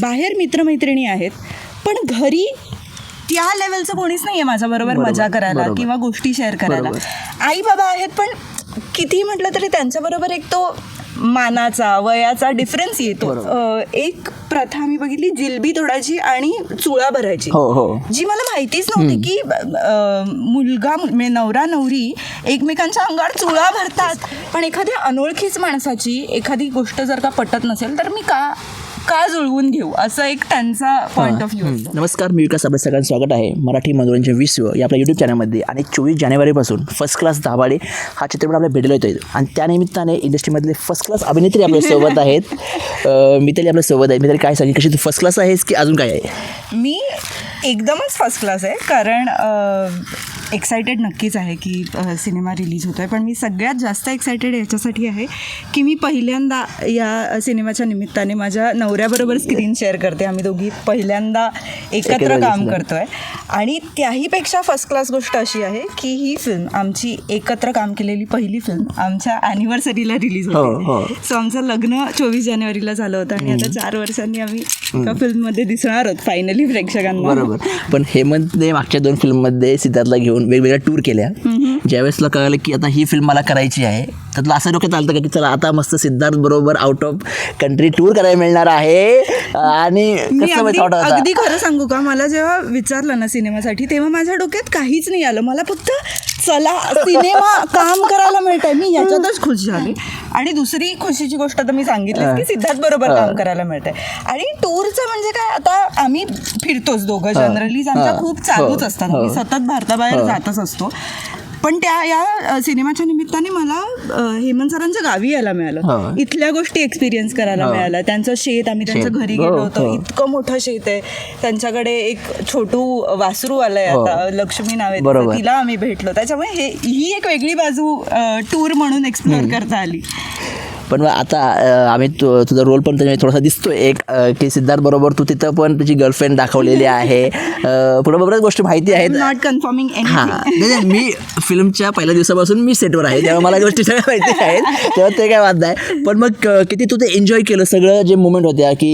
बाहेर मित्रमैत्रिणी आहेत पण घरी त्या लेवलचं कोणीच नाही आहे माझ्याबरोबर बरोबर, मजा करायला. किंवा गोष्टी शेअर करायला. आई बाबा आहेत पण किती म्हटलं तरी त्यांच्याबरोबर एक तो मानाचा वयाचा डिफरन्स येतो. एक प्रथा मी बघितली जिलबी तोडायची आणि चुळा भरायची. हो हो. जी मला माहितीच नव्हती की मुलगा म्हणजे नवरा नवरी एकमेकांच्या अंगावर चुळा भरतात. पण एखाद्या अनोळखीच माणसाची एखादी गोष्ट जर का पटत नसेल तर मी का का जुळवून घेऊ असं एक त्यांचा पॉइंट ऑफ व्ह्यू. नमस्कार मी विकास आपलं सगळ्यांचं स्वागत आहे. मराठी मनोरंजन विश्व या आपल्या यूट्यूब चॅनलमध्ये आणि चोवीस जानेवारीपासून फर्स्ट क्लास दाभाडे हा चित्रपट आपल्या भेटला येतोय. आणि त्यानिमित्ताने इंडस्ट्रीमधले फर्स्ट क्लास अभिनेत्री आपल्या सोबत आहेत. अं, मिताली आपल्यासोबत आहे. मिताली काय सांगेल कशी तू फर्स्ट क्लास आहेस की अजून काय आहे? मी एकदमच फर्स्ट क्लास आहे कारण एक्सायटेड नक्कीच आहे की सिनेमा रिलीज होतो आहे पण मी सगळ्यात जास्त एक्सायटेड याच्यासाठी आहे की मी पहिल्यांदा या सिनेमाच्या निमित्ताने माझ्या नवऱ्याबरोबर स्क्रीन शेअर करते. आम्ही दोघी पहिल्यांदा एकत्र काम दिसणार. करतोय. आणि त्याहीपेक्षा फर्स्ट क्लास गोष्ट अशी आहे की ही फिल्म आमची एकत्र काम केलेली पहिली फिल्म आमच्या ॲनिव्हर्सरीला रिलीज हो, होते. हो. सो आमचं लग्न चोवीस जानेवारीला झालं होतं आणि आता चार वर्षांनी आम्ही एका फिल्ममध्ये दिसणार आहोत फायनली प्रेक्षकांना. बरोबर. पण हेमंतने मागच्या दोन फिल्ममध्ये सिद्धार्थला घेऊन वेगवेगळ्या टूर केल्या. ज्यावेळेस तुला कळलं की आता ही फिल्म मला करायची आहे तर तुला असं डोक्यात आलं का की चला आता मस्त सिद्धार्थ बरोबर आउट ऑफ कंट्री टूर करायला मिळणार आहे? आणि मी कसं अगदी थॉट होता? अगदी खरं सांगू का? मला जेव्हा विचारलं ना सिनेमासाठी तेव्हा माझ्या डोक्यात काहीच नाही आलं. मला फक्त चला सिनेमा काम करायला मिळत आहे मी याच्यातच खुश झाले आणि दुसरी खुशीची गोष्ट तर मी सांगितली की सिद्धार्थ बरोबर काम करायला मिळत आहे आणि टूरचं म्हणजे काय आता आम्ही फिरतोच दोघं जनरली आमच्या हा. खूप चालूच हो. असतात हो. आम्ही सतत भारताबाहेर हो. जातच असतो पण त्या या सिनेमाच्या निमित्ताने मला हेमंत सरांच्या गावी यायला. मिळालं इथल्या गोष्टी एक्सपिरियन्स करायला. मिळालं त्यांचं शेत आम्ही त्यांच्या शेत. घरी हो, गेलो होतो हो. इतकं मोठं शेत आहे त्यांच्याकडे एक छोटू वासरू आलंय हो. आता लक्ष्मी नाव. तिला आम्ही भेटलो त्याच्यामुळे हे ही एक वेगळी बाजू टूर म्हणून एक्सप्लोर करता आली पण मग आता आम्ही तु तुझा रोल पण त्याच्यामध्ये थोडासा दिसतो एक की सिद्धार्थ बरोबर तू तिथं पण तुझी गर्लफ्रेंड दाखवलेली आहे. पुढे बऱ्याच गोष्टी माहिती आहेत. नॉट कन्फर्मिंग हां मी फिल्मच्या पहिल्या दिवसापासून मी सेटवर आहे. तेव्हा मला गोष्टी सगळ्या माहिती आहेत. तेव्हा ते काय वाद नाही. पण मग किती तू ते एन्जॉय केलं? सगळं जे मुवमेंट होत्या की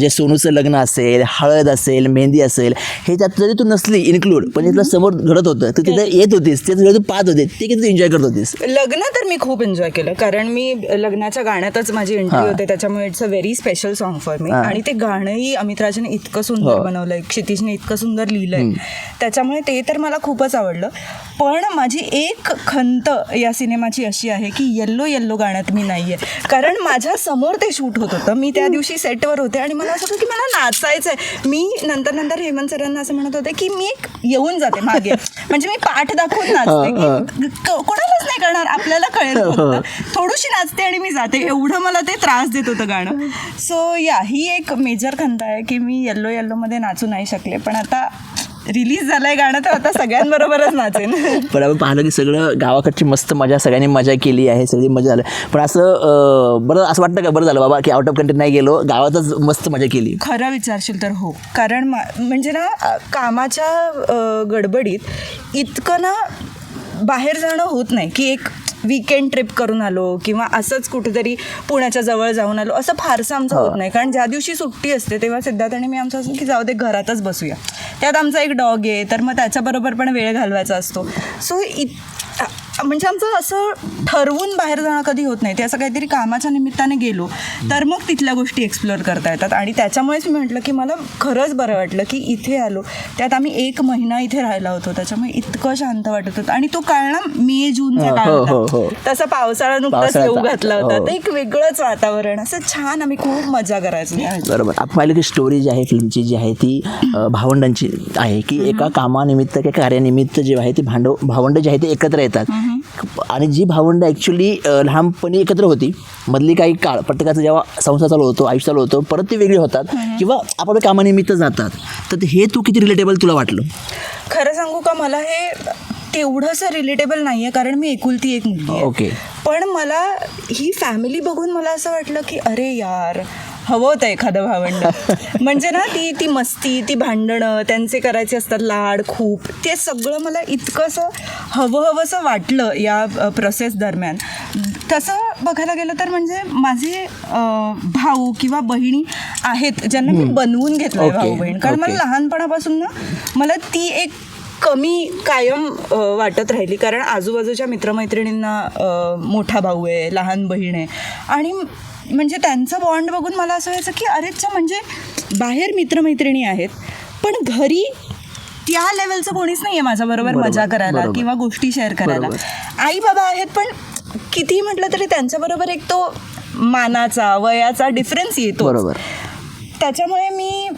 जे सोनूचं लग्न असेल हळद असेल मेहंदी असेल हे त्यात जरी तू नसली इन्क्लूड पण तुला समोर घडत होतं. तू तिथे येत होतीस ते सगळं तू पाहत होते ते किती एन्जॉय करत होतीस? लग्न तर मी खूप एन्जॉय केलं. कारण मी लग्नाच्या गाण्यातच माझी एंट्री हा. होते त्याच्यामुळे it's a very special song for me हा. आणि ते गाणंही अमित राजने इतकं सुंदर हो. बनवलंय क्षितिजने इतकं सुंदर लिहिलंय. त्याच्यामुळे ते तर मला खूपच आवडलं. पण माझी एक खंत या सिनेमाची अशी आहे की येल्लो येल्लो गाण्यात मी नाहीये. कारण माझ्यासमोर ते शूट होत होतं. मी त्या दिवशी सेटवर होते आणि मला असं होतं की मला नाचायचंय. मी नंतर नंतर हेमंत सरांना असं म्हणत होते की मी एक येऊन जाते मागे. म्हणजे मी पाठ दाखवून नाचते. कोणालाच नाही करणार आपल्याला कळेल फक्त. थोडीशी नाचते आणि मी जाते. एवढं मला ते त्रास देत होतं गाणं. सो या ही एक मेजर खंत आहे की मी येल्लो येल्लोमध्ये नाचू नाही शकले. पण आता रिलीज झालंय गाणं तर आता सगळ्यांबरोबरच नाचेन. पण आपण पाहिलं की सगळं गावाकडची मस्त मजा सगळ्यांनी मजा केली आहे सगळी मजा झाली. पण असं बरं असं वाटतं का? बरं झालं बाबा की आउट ऑफ कंट्री नाही गेलो गावातच मस्त मजा केली. खरं विचारशील तर हो. कारण म्हणजे ना कामाच्या गडबडीत इतकं ना बाहेर जाणं होत नाही की एक वीकेंड ट्रिप करून आलो किंवा असंच कुठेतरी पुण्याच्या जवळ जाऊन आलो असं फारसं आमचं होत नाही. कारण ज्या दिवशी सुट्टी असते तेव्हा सिद्धार्थ आणि मी आमचं असं की जाऊ दे घरातच बसूया. त्यात आमचा एक डॉग आहे तर मग त्याच्याबरोबर पण वेळ घालवायचा असतो. सो इत म्हणजे आमचं असं ठरवून बाहेर जाणं कधी होत नाही. ते असं काहीतरी कामाच्या निमित्ताने गेलो तर मग तिथल्या गोष्टी एक्सप्लोअर करता येतात. आणि त्याच्यामुळेच मी म्हटलं की मला खरंच बरं वाटलं की इथे आलो. त्यात आम्ही एक महिना इथे राहिला होतो. त्याच्यामुळे इतकं शांत वाटत होतं. आणि तो काळ ना मे जूनचा काळ हो, हो, होता. हो. तसा पावसाळा नुकताच. येऊ घातला होता. हो. तर एक वेगळंच वातावरण असं छान आम्ही खूप मजा करायचो. बरोबर. आपण पाहिलं की स्टोरी जी आहे फिल्मची जी आहे ती भावंडांची आहे की एका कामानिमित्त किंवा कार्यानिमित्त जे आहे ते भांडव भावंड जे आहे ते एकत्र येतात. आणि जी भावंड ॲक्च्युली लहानपणी एकत्र होती मधली काही काळ प्रत्येकाचा जेव्हा संसार चालू होतो आयुष्य चालू होतं परत ती वेगळी होतात किंवा आपापल्या कामानिमित्त जातात. तर हे तू किती रिलेटेबल तुला वाटलं? खरं सांगू का मला हे तेवढंसं रिलेटेबल नाही आहे कारण मी एकुलती एक मुलगी ओके. पण मला ही फॅमिली बघून मला असं वाटलं की अरे यार हवं होतं एखादं भावंड. म्हणजे ना ती ती मस्ती ती भांडणं त्यांचे करायचे असतात लाड खूप ते सगळं मला इतकंसं हवं हवंसं वाटलं या प्रोसेस दरम्यान. तसं बघायला गेलं तर म्हणजे माझे भाऊ किंवा बहिणी आहेत ज्यांना मी बनवून घेतलंय ओके, भाऊ बहीण कारण मला. लहानपणापासून ना मला ती एक कमी कायम वाटत राहिली. कारण आजूबाजूच्या मित्रमैत्रिणींना मोठा भाऊ आहे लहान बहीण आहे. आणि म्हणजे त्यांचं बॉन्ड बघून मला असं व्हायचं की अरेच्या म्हणजे बाहेर मित्रमैत्रिणी आहेत पण घरी त्या लेवलचं कोणीच नाही आहे माझ्याबरोबर बरोबर, मजा करायला. किंवा गोष्टी शेअर करायला. आई बाबा आहेत पण किती म्हटलं तरी त्यांच्याबरोबर एक तो मानाचा वयाचा डिफरन्स येतो बरोबर. त्याच्यामुळे मी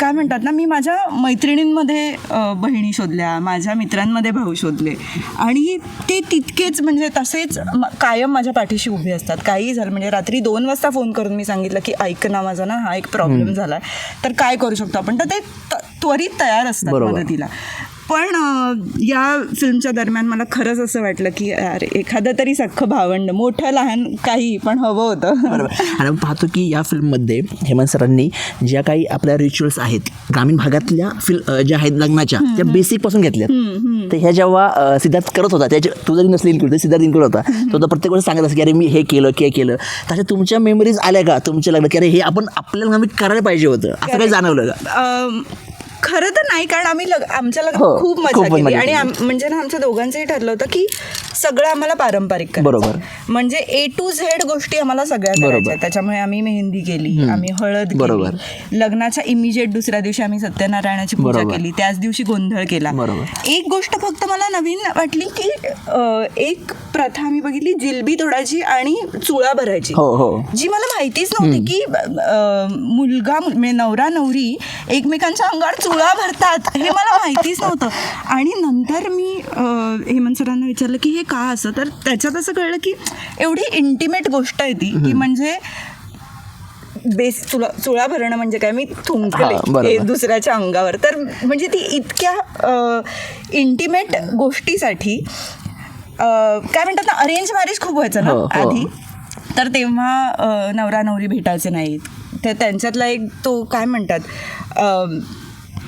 काय म्हणतात ना मी माझ्या मैत्रिणींमध्ये बहिणी शोधल्या माझ्या मित्रांमध्ये भाऊ शोधले. आणि ते तितकेच म्हणजे तसेच कायम माझ्या पाठीशी उभे असतात. काही झालं म्हणजे रात्री दोन वाजता फोन करून मी सांगितलं की ऐक ना माझा ना हा एक प्रॉब्लेम झाला तर काय करू शकतो आपण? तर ते त्वरित तयार असतात. मदतीला. पण या फिल्मच्या दरम्यान मला खरंच असं वाटलं की अरे एखादं तरी सख्खं भावंड मोठं लहान काही पण हवं होतं. बरोबर. आणि पाहतो की या फिल्ममध्ये हेमंत सरांनी ज्या काही आपल्या रिच्युअल्स आहेत ग्रामीण भागातल्या फिल ज्या आहेत लग्नाच्या त्या बेसिकपासून घेतल्यात. तर ह्या जेव्हा सिद्धार्थ करत होता त्याच्या तू जरी नसली इन्क्लूड सिद्धार्थ इन्क्लूड होता. तो तर प्रत्येक वेळेस सांगत असं की अरे मी हे केलं ते केलं. तशा तुमच्या मेमरीज आल्या का? तुमच्या लग्न की अरे हे आपण आपल्याला आम्ही करायला पाहिजे होतं. असं काही जाणवलं का? खरं तर नाही कारण आम्ही लग आमच्या लग्नात हो, खूप मजा खूप केली मजा आणि केली. आम- म्हणजे ना आमच्या दोघांचंही ठरलं होतं की सगळं आम्हाला पारंपरिक. बरोबर. म्हणजे ए टू झेड गोष्टी आम्हाला सगळ्या. करायच्या त्याच्यामुळे आम्ही मेहंदी केली आम्ही हळद बरोबर. लग्नाच्या इमिजिएट दुसऱ्या दिवशी आम्ही सत्यनारायणाची पूजा. केली त्याच दिवशी गोंधळ केला बरोबर. एक गोष्ट फक्त मला नवीन वाटली की एक प्रथा आम्ही बघितली जिलबी तोडायची आणि चुळा भरायची हो हो जी मला माहितीच नव्हती की मुलगा मुल- म्हणजे नवरा नवरी एकमेकांच्या अंगावर चुळा भरतात हे मला माहितीच नव्हतं आणि नंतर मी हेमंत सरांना विचारलं की हे का असं? तर त्याच्यात असं कळलं की एवढी इंटिमेट गोष्ट आहे ती की म्हणजे बेस चुळा चुळा भरणं म्हणजे काय? मी थुंकले दुसऱ्याच्या अंगावर. तर म्हणजे ती इतक्या इंटिमेट गोष्टीसाठी काय म्हणतात ना अरेंज मॅरेज खूप व्हायचं ना हो, हो. आधी. तर तेव्हा नवरा नवरी भेटायचे नाहीत. तर त्यांच्यातला एक तो काय म्हणतात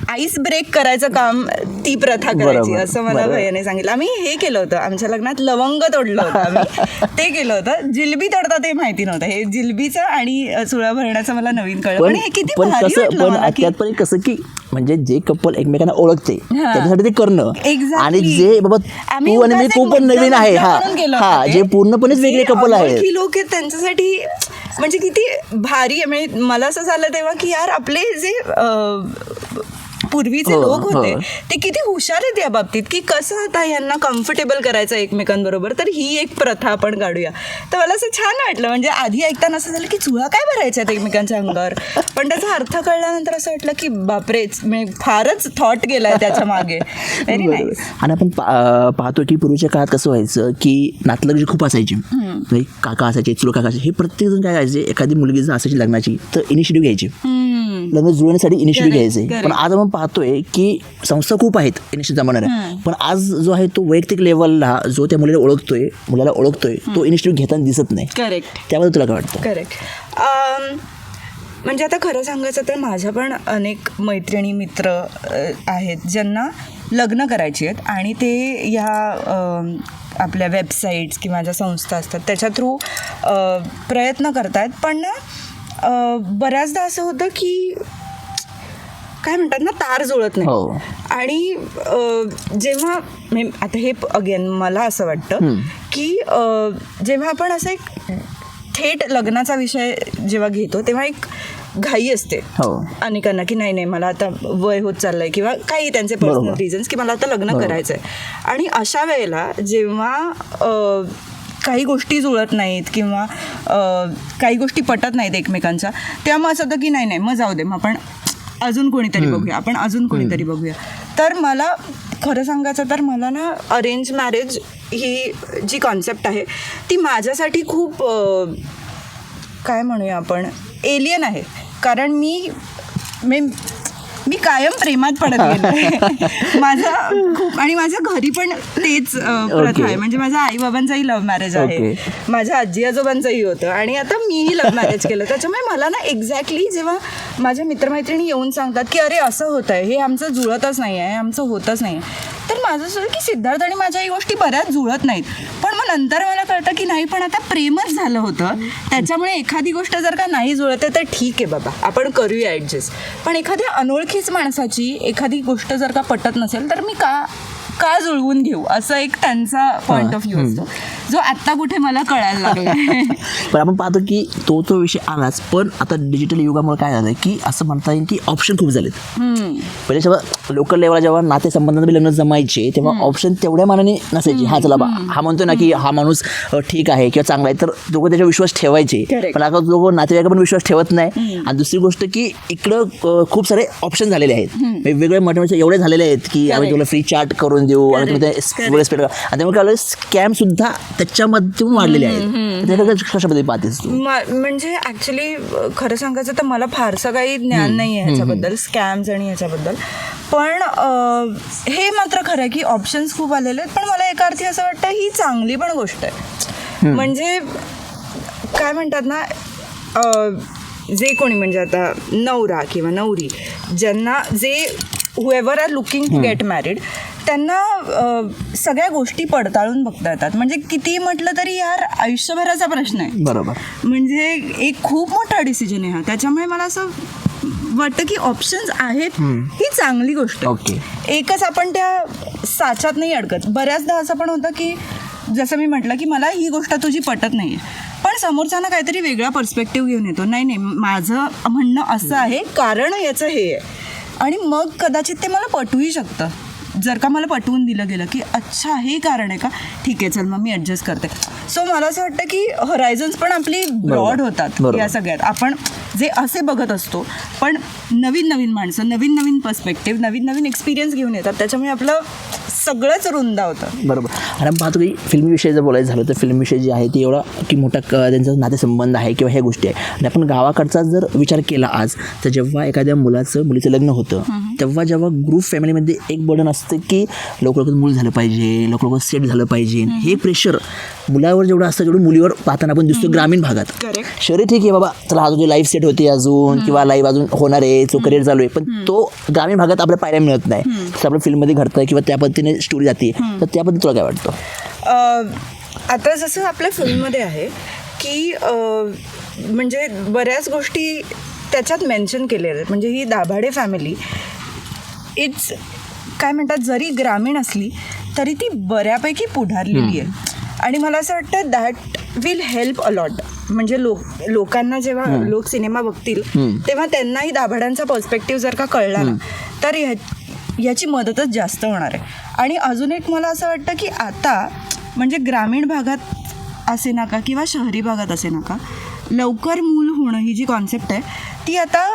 आईस ब्रेक करायचं काम ती प्रथा करायची असं मला. भैयाने सांगितलं. आम्ही हे केलं होतं आमच्या लग्नात लवंग तोडलं होतं आम्ही. ते केलं होतं. जिलबी तोडता ते माहिती नव्हतं. हे जिलबीचं आणि चुळा भरण्याचं मला नवीन कळलं. पण हे किती पण कसं पण त्यात पण कसं की म्हणजे जे कपल एकमेकांना ओळखते. त्याच्यासाठी ते करणं. आणि जे बाबा तू आणि मी पण नवीन आहे हा. हा. जे पूर्णपणेच वेगळे कपल अनोळखी लोक आहेत त्यांच्यासाठी म्हणजे किती भारी आहे. म्हणजे मला असं झालं तेव्हा की यार आपले जे पूर्वीचे हो, लोक होते हो. ते किती हुशार आहेत या बाबतीत की कसं आता यांना कम्फर्टेबल करायचं एकमेकांबरोबर तर ही एक प्रथा आपण काढूया. तर मला असं छान वाटलं म्हणजे आधी ऐकताना असं झालं की चुळा काय भरायच्या आहेत एकमेकांच्या अंगावर? पण त्याचा अर्थ कळल्यानंतर असं वाटलं की बापरेच म्हणजे फारच थॉट गेलाय त्याच्यामागे. व्हेरी बरोबर. नाईस आणि आपण पाहतो की पूर्वीच्या काळात कसं व्हायचं की नातलग जी खूप असायची म्हणजे काका असायचे चुलो काका असायचे हे प्रत्येक जण काय करायचे एखादी मुलगी जर असायची लग्नाची तर इनिशिएटिव्ह घ्यायची. लग्न जुळण्यासाठी इनिशिएटिव्ह घ्यायचे. पण आज आपण पाहतोय की संस्था खूप आहेत इनिशिएटिव्ह जमवणाऱ्या पण आज जो आहे तो वैयक्तिक लेवलला जो त्या मुलीला ओळखतोय मुलाला ओळखतोय तो इनिशिएटिव्ह घेताना दिसत नाही. करेक्ट त्याबद्दल तुला काय वाटतं? करेक्ट म्हणजे आता खरं सांगायचं तर माझ्या पण अनेक मैत्रिणी मित्र आहेत ज्यांना लग्न करायची आहेत आणि ते या अम, आपल्या वेबसाईट्स किंवा ज्या संस्था असतात त्याच्या थ्रू प्रयत्न करत आहेत पण ना बऱ्याचदा असं होतं की काय म्हणतात ना तार जुळत नाही हो. आणि जेव्हा आता हे अगेन मला असं वाटतं की जेव्हा आपण असं एक थेट लग्नाचा विषय जेव्हा घेतो तेव्हा एक घाई असते हो. अनेकांना की नाही नाही मला आता वय होत चाललंय किंवा काही त्यांचे पर्सनल. रिझन्स की मला आता लग्न बरोबर. करायचं आहे आणि अशा वेळेला जेव्हा अ, काही गोष्टी जुळत नाहीत किंवा काही गोष्टी पटत नाहीत एकमेकांच्या तेव्हा मग असं होतं की नाही नाही मग जाऊ दे मग आपण अजून कोणीतरी बघूया आपण अजून कोणीतरी बघूया. तर मला खरं सांगायचं तर मला ना अरेंज मॅरेज ही जी कॉन्सेप्ट आहे ती माझ्यासाठी खूप काय म्हणूया आपण एलियन आहे. कारण मी मी मी कायम प्रेमात पडत गेले माझा खूप आणि माझ्या घरी पण तेच प्रथा. आहे. म्हणजे माझ्या आई बाबांचाही लव्ह मॅरेज आहे. माझ्या आजी आजोबांचंही होतं. आणि आता मीही लव्ह मॅरेज केलं. त्याच्यामुळे मला ना एक्झॅक्टली जेव्हा माझ्या मित्रमैत्रिणी येऊन सांगतात की अरे असं होत आहे हे आमचं जुळतच नाही आहे आमचं होतच नाही तर माझं असं की सिद्धार्थ आणि माझ्या ही गोष्टी बऱ्याच जुळत नाहीत. पण मग नंतर मला कळतं की नाही पण आता प्रेमच झालं होतं. त्याच्यामुळे एखादी गोष्ट जर का नाही जुळत तर ठीक आहे बाबा. आपण करूया ॲडजस्ट पण एखाद्या अनोळखीच माणसाची एखादी गोष्ट जर का पटत नसेल तर मी का का जुळवून घेऊ? असं एक त्यांचा पॉईंट ऑफ व्ह्यू असतो. जो आत्ता कुठे मला कळायला लागला पण आपण पाहतो की तो तो विषय आलाच पण आता डिजिटल युगामुळे काय झालं की असं म्हणता येईल की ऑप्शन खूप झालेत. पहिले जेव्हा लोकल लेवलला जेव्हा नातेसंबंधात लग्न जमायचे तेव्हा ऑप्शन तेवढ्या मानाने नसायचे. हा चला बा हा म्हणतो ना की हा माणूस ठीक आहे किंवा चांगला आहे तर लोक त्याच्यावर विश्वास ठेवायचे. पण आता लोक नातेवाईक पण विश्वास ठेवत नाही. आणि दुसरी गोष्ट की इकडं खूप सारे ऑप्शन झालेले आहेत. वेगवेगळे मटेरियल एवढे झालेले आहेत की आम्ही तुला फ्री चार्ट करून देऊ आम्ही तुला ते सगळं स्पेड आणि त्यामुळे काय स्कॅम सुद्धा त्याच्यामधून वाढलेले आहेत. पाहतेस तू? म- म्हणजे ॲक्च्युली खरं सांगायचं तर मला फारसं काही ज्ञान नाही आहे ह्याच्याबद्दल स्कॅम्स आणि ह्याच्याबद्दल पण हे मात्र खरं आहे की ऑप्शन्स खूप आलेले आहेत पण मला एका अर्थी असं वाटतं ही चांगली पण गोष्ट आहे. म्हणजे काय म्हणतात ना जे कोणी म्हणजे आता नवरा किंवा नवरी ज्यांना जे whoever are looking to get married त्यांना सगळ्या गोष्टी पडताळून बघता येतात. म्हणजे किती म्हटलं तरी यार आयुष्यभराचा प्रश्न आहे. बरोबर. म्हणजे एक खूप मोठा डिसिजन आहे हा. त्याच्यामुळे मला असं वाटतं की ऑप्शन्स आहेत ही चांगली गोष्ट आहे. ओके. एकच आपण त्या साच्यात नाही अडकत. बऱ्याचदा असं पण होतं की जसं मी म्हटलं की मला ही गोष्ट तुझी पटत नाही आहे पण समोरच्यानं काहीतरी वेगळा पर्स्पेक्टिव्ह घेऊन येतो. नाही नाही माझं म्हणणं असं आहे कारण याचं हे आहे. आणि मग कदाचित ते मला पटवूही शकतं. जर का मला पटवून दिलं गेलं की अच्छा हे कारण आहे का? ठीक आहे चल मग मी ॲडजस्ट करते. सो मला असं वाटतं की हॉरायझन्स पण आपली ब्रॉड होतात. या सगळ्यात. आपण जे असे बघत असतो पण नवीन नवीन माणसं नवीन नवीन पर्स्पेक्टिव्ह नवीन नवीन एक्सपिरियन्स घेऊन येतात. त्याच्यामुळे आपलं सगळंच रुंद होतं. बरोबर. आणि आपण पाहतो की फिल्मविषयी जर बोलायचं झालं तर फिल्मविषयी जे आहे ती एवढा की मोठा क त्यांचा नातेसंबंध आहे किंवा ह्या गोष्टी आहे. आणि आपण गावाकडचा जर विचार केला आज तर जेव्हा एखाद्या मुलाचं मुलीचं लग्न होतं तेव्हा जेव्हा ग्रुप फॅमिलीमध्ये एक बर्डन असतं की लवकर लवकर मूल झालं पाहिजे लवकर लवकर सेट झालं पाहिजे. हे प्रेशर मुलावर जेवढं असतं जेवढं मुलीवर पाहताना आपण दिसतो ग्रामीण भागात. शरीर ठीक आहे बाबा. चला हा तुझी लाईफ सेट होते अजून किंवा लाईफ अजून होणार आहे तो करिअर चालू आहे पण तो ग्रामीण भागात आपल्याला पाहायला मिळत नाही. जसं आपल्या फिल्ममध्ये घडतं किंवा त्या पद्धतीने स्टोरी जाते तर त्याबद्दल तुला काय वाटतं? आता जसं आपल्या फिल्ममध्ये आहे की म्हणजे बऱ्याच गोष्टी त्याच्यात मेन्शन केलेल्या आहेत. म्हणजे ही दाभाडे फॅमिली इट्स काय म्हणतात जरी ग्रामीण असली तरी ती बऱ्यापैकी पुढारलेली आहे आणि मला असं वाटतं दॅट विल हेल्प अलॉट म्हणजे लोक लोकांना जेव्हा लोक सिनेमा बघतील तेव्हा त्यांनाही दाभाड्यांचा पर्स्पेक्टिव्ह जर का कळला ना तर ह्या याची मदतच जास्त होणार आहे. आणि अजून एक मला असं वाटतं की आता म्हणजे ग्रामीण भागात असे नका किंवा शहरी भागात असे नका. लवकर मूल होणं ही जी कॉन्सेप्ट आहे ती आता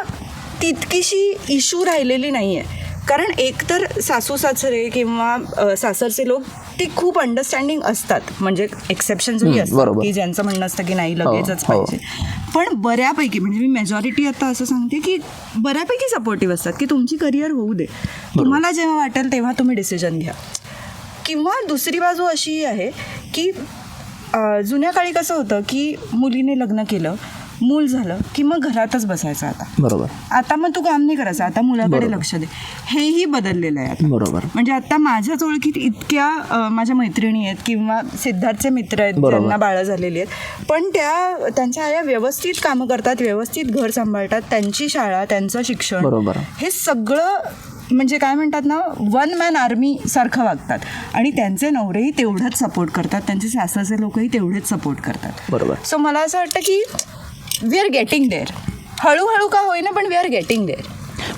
तितकीशी इशू राहिलेली नाही आहे कारण एकतर सासू सासरे किंवा सासरचे लोक ती खूप अंडरस्टँडिंग असतात. म्हणजे एक्सेप्शन्सही हम्म, असतात. की ज्यांचं म्हणणं असतं की नाही हो, लगेचच हो. पाहिजे. पण बऱ्यापैकी म्हणजे मी मेजॉरिटी आता असं सांगते की बऱ्यापैकी सपोर्टिव्ह असतात की तुमची करिअर होऊ दे. तुम्हाला जेव्हा वाटेल तेव्हा तुम्ही डिसिजन घ्या. किंवा दुसरी बाजू अशी आहे की जुन्या काळी कसं होतं की मुलीने लग्न केलं मूल झालं की मग घरातच बसायचं आता. बरोबर. आता मग तू काम नाही करायचं आता मुलाकडे. लक्ष दे. हेही बदललेलं आहे आता. बरोबर. म्हणजे आता माझ्याच ओळखीत इतक्या माझ्या मैत्रिणी आहेत किंवा सिद्धार्थचे मित्र आहेत. ज्यांना बाळं झालेली आहेत. पण त्या त्यांच्या आया व्यवस्थित कामं करतात व्यवस्थित घर सांभाळतात त्यांची शाळा त्यांचं शिक्षण. बरोबर. हे सगळं म्हणजे काय म्हणतात ना वन मॅन आर्मी सारखं वागतात. आणि त्यांचे नवरेही तेवढंच सपोर्ट करतात त्यांचे सासरचे लोकही तेवढेच सपोर्ट करतात. बरोबर. सो मला असं वाटतं की वी आर गेटिंग देअर हळूहळू का होईना पण वी आर गेटिंग देअर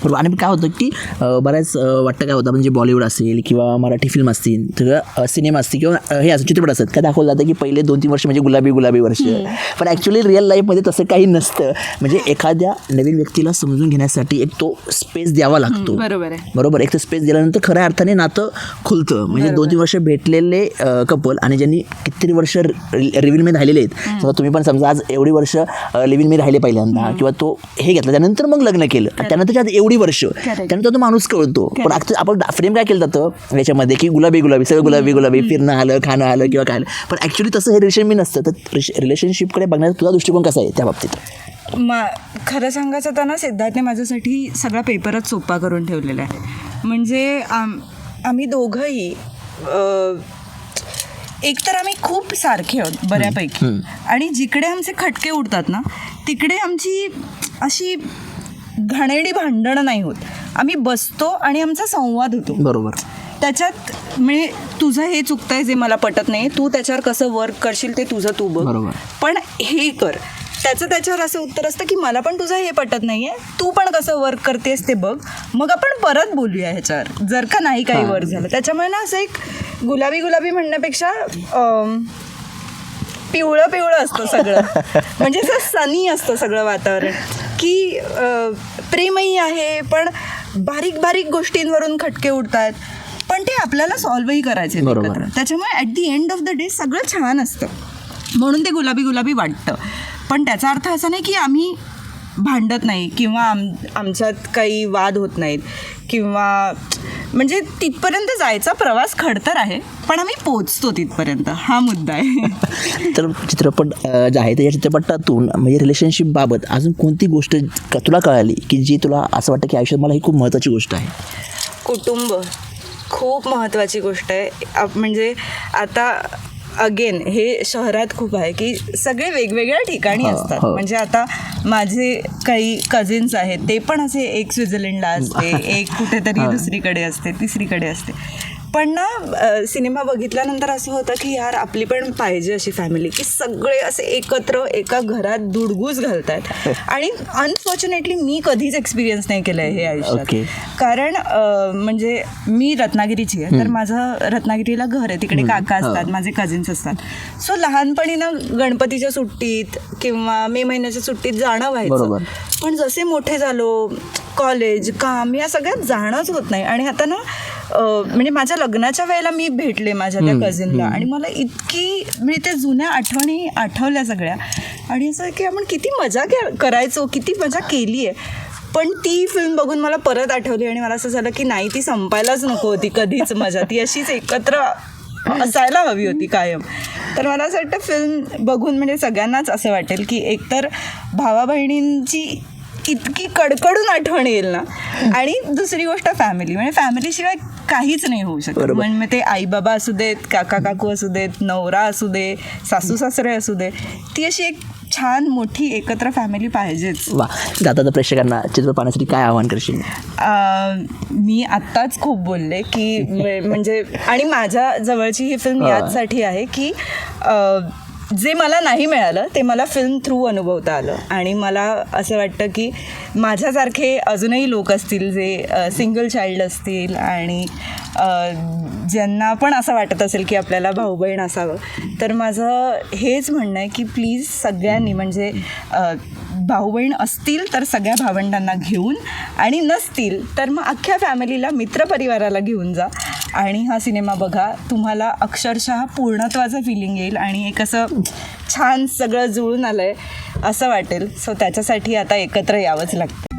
बरोबर आणि काय होतं की बऱ्याच वाटतं काय होतं म्हणजे बॉलिवूड असेल किंवा मराठी फिल्म असतील किंवा सिनेमा असतील किंवा हे असं चित्रपट असतात काय दाखवलं जातं की पहिले दोन तीन वर्ष म्हणजे गुलाबी गुलाबी वर्ष. पण ॲक्च्युली रिअल लाईफमध्ये तसं काही नसतं. म्हणजे एखाद्या नवीन व्यक्तीला समजून घेण्यासाठी एक तो स्पेस द्यावा लागतो. बरोबर आहे. बरोबर? एक तर स्पेस दिल्यानंतर खऱ्या अर्थाने नातं खुलतं. म्हणजे दोन तीन वर्ष भेटलेले कपल आणि ज्यांनी कितीतरी वर्ष रिव्हिलमध्ये राहिलेले आहेत. समजा तुम्ही पण समजा आज एवढी वर्ष लिव्हिंग राहिले पहिल्यांदा किंवा तो हे घेतला त्यानंतर मग लग्न केलं. त्यानंतर आज एवढी वर्ष. त्यानंतर तो माणूस कळतो. पण आपण फ्रेम काय केलं जातं? याच्यामध्ये की गुलाबी गुलाबी सगळं गुलाबी गुलाबी फिरणं आलं खाणं आलं किंवा काय आलं. पण ॲक्च्युली तसं हे रिलेशन मी नसतं. तर रिलेशनशिपकडे बघण्याचा तुझा दृष्टिकोन कसा आहे त्या बाबतीत? मा खरं सांगायचं तर ना सिद्धार्थने माझ्यासाठी सगळा पेपरच सोपा करून ठेवलेला आहे. म्हणजे आम आम्ही दोघंही एकतर आम्ही खूप सारखे आहोत बऱ्यापैकी. आणि जिकडे आमचे खटके उडतात ना तिकडे आमची अशी घाणेरडी भांडणं नाही होत. आम्ही बसतो आणि आमचा संवाद होतो. बरोबर. त्याच्यात म्हणजे तुझं हे चुकतंय जे मला पटत नाही तू त्याच्यावर कसं वर्क करशील ते तुझं तू बघ. बरोबर. पण हे कर. त्याचं त्याच्यावर असं उत्तर असतं की मला पण तुझं हे पटत नाहीये तू पण कसं वर्क करतेस ते बघ. मग आपण परत बोलूया ह्याच्यावर जर का नाही काही वर्क झालं. त्याच्यामुळे ना असं एक गुलाबी गुलाबी म्हणण्यापेक्षा पिवळं पिवळं असतं सगळं. म्हणजे असं सनी असतं सगळं वातावरण. की प्रेमही आहे पण बारीक बारीक गोष्टींवरून खटके उडतात. पण ते आपल्याला सॉल्वही करायचे. त्याच्यामुळे at the end of the day सगळं छान असतं. म्हणून ते गुलाबी गुलाबी वाटतं. पण त्याचा अर्थ असा नाही की आम्ही भांडत नाही किंवा आम आमच्यात काही वाद होत नाहीत. किंवा म्हणजे तिथपर्यंत जायचा प्रवास खडतर आहे पण आम्ही पोचतो तिथपर्यंत. हा मुद्दा आहे. तर चित्रपट जे आहे त्या चित्रपटातून म्हणजे रिलेशनशिप बाबत अजून कोणती गोष्ट तुला कळाली की जी तुला असं वाटतं की आयुष्यात मला ही खूप महत्त्वाची गोष्ट आहे? कुटुंब खूप महत्त्वाची गोष्ट आहे. आप- म्हणजे आता अगेन हे शहरात खूप आहे की सगळे वेगवेगळ्या ठिकाणी असतात. म्हणजे आता माझे काही कझिन्स आहेत ते पण असे एक स्वित्झर्लंडला असते एक कुठेतरी दुसरीकडे असते तिसरीकडे असते. पण ना सिनेमा बघितल्यानंतर असं होतं की यार आपली पण पाहिजे अशी फॅमिली की सगळे असे एकत्र एका घरात दुडगूस घालतात आणि अनफॉर्च्युनेटली मी कधीच एक्सपिरियन्स नाही केलं आहे हे आयुष्यात. Okay. कारण म्हणजे मी रत्नागिरीची आहे तर माझं रत्नागिरीला घर आहे तिकडे काका असतात माझे कझिन्स असतात. सो लहानपणी ना गणपतीच्या सुट्टीत किंवा मे महिन्याच्या सुट्टीत जाणं व्हायचं. पण जसे मोठे झालो कॉलेज काम या सगळ्यात जाणंच होत नाही. आणि आता ना म्हणजे माझ्या लग्नाच्या वेळेला मी भेटले माझ्या त्या कझिनला आणि मला इतकी म्हणजे त्या जुन्या आठवणी आठवल्या सगळ्या. आणि असं की आपण किती मजा करायचो किती मजा केली आहे पण ती फिल्म बघून मला परत आठवली आणि मला असं झालं की नाही ती संपायलाच नको होती कधीच मजा. ती अशीच एकत्र असायला हवी होती कायम. तर मला असं वाटतं फिल्म बघून म्हणजे सगळ्यांनाच असं वाटेल की एकतर भावा बहिणींची इतकी कडकडून आठवण येईल ना. आणि दुसरी गोष्ट फॅमिली म्हणजे फॅमिलीशिवाय काहीच नाही होऊ शकत. म्हणजे ते आई बाबा असू देत काका काकू असू देत नवरा असू दे सासू सासरे असू दे. ती अशी एक छान मोठी एकत्र फॅमिली पाहिजेच. वा. जाता प्रेक्षकांना चित्रपट पाहण्यासाठी काय आवाहन करशील? मी आत्ताच खूप बोलले की म्ह- म्हणजे आणि माझ्या जवळची ही फिल्म. याचसाठी आहे की जे मला नाही मिळालं ते मला फिल्म थ्रू अनुभवता आलं. आणि मला असं वाटतं की माझ्यासारखे अजूनही लोक असतील जे सिंगल चाइल्ड असतील आणि ज्यांना पण असं वाटत असेल की आपल्याला भाऊ बहीण असावं तर माझं हेच म्हणणं आहे की प्लीज सगळ्यांनी म्हणजे भाऊ बहीण असतील तर सगळ्या भावंडांना घेऊन आणि नसतील तर मग अख्ख्या फॅमिलीला मित्रपरिवाराला घेऊन जा. आणि हा सिनेमा बघा. तुम्हाला अक्षरशः पूर्णत्वाचं फिलिंग येईल आणि एक असं छान सगळं जुळून आलं आहे असं वाटेल. सो त्याच्यासाठी आता एकत्र यावंच लागतं.